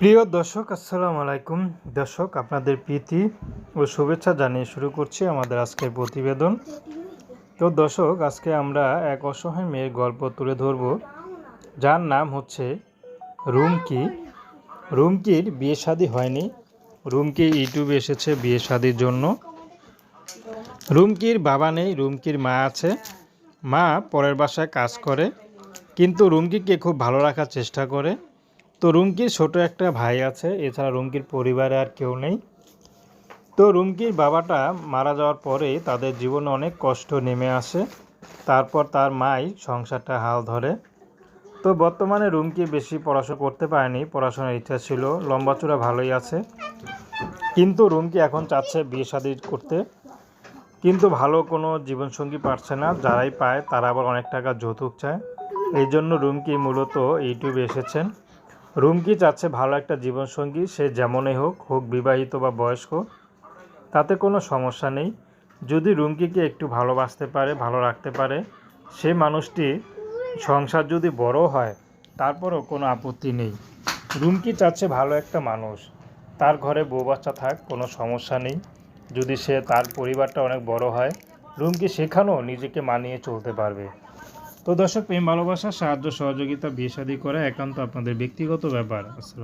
প্রিয় দর্শক, আসসালামু আলাইকুম। দর্শক, আপনাদের প্রীতি ও শুভেচ্ছা জানিয়ে শুরু করছি আমাদের আজকের প্রতিবেদন। তো দর্শক, আজকে আমরা এক অসহায় মেয়ের গল্প তুলে ধরব। যার নাম হচ্ছে রুমকি। রুমকির বিয়ে শাদী হয়নি। রুমকি ইউটিউবে এসেছে বিয়ে শাদির জন্য। রুমকির বাবা নেই, রুমকির মা আছে। মা পরের বাসায় কাজ করে, কিন্তু রুমকিকে খুব ভালো রাখার চেষ্টা করে। তো রুমকির ছোট একটা ভাই আছে, এছাড়া রুমকির পরিবারে আর কেউ নেই। তো রুমকির বাবাটা মারা যাওয়ার পরে তাদের জীবনে অনেক কষ্ট নেমে আসে। তারপর তার মাই সংসারটা হাল ধরে। তো বর্তমানে রুমকি বেশি পড়াশোনা করতে পারেনি, পড়াশোনার ইচ্ছা ছিল লম্বাচূড়া ভালোই আছে। কিন্তু রুমকি এখন চাচ্ছে বিয়ে শাদি করতে। কিন্তু ভালো কোনো জীবনসঙ্গী পারছে না, যারাই পায় তারা আবার অনেক টাকা যৌতুক চায়। এই জন্য রুমকি মূলত ইউটিউবে এসেছেন। রুমকি চাচ্ছে ভালো একটা জীবনসঙ্গী, সে যেমনই হোক হোক বিবাহিত বা বয়স্ক, তাতে কোনো সমস্যা নেই। যদি রুমকিকে একটু ভালোবাসতে পারে, ভালো রাখতে পারে, সে মানুষটি সংসার যদি বড় হয়, তারপরও কোনো আপত্তি নেই। রুমকি চাচ্ছে ভালো একটা মানুষ। তার ঘরে বউ বাচ্চা থাক, কোনো সমস্যা নেই। যদি সে তার পরিবারটা অনেক বড় হয়, রুমকি সেখানেও নিজেকে মানিয়ে চলতে পারবে। তো দর্শক প্রেম ভালোবাসা সাহায্য সহযোগিতা বিয়ে শাদী করা একান্ত আপনাদের ব্যক্তিগত ব্যাপার।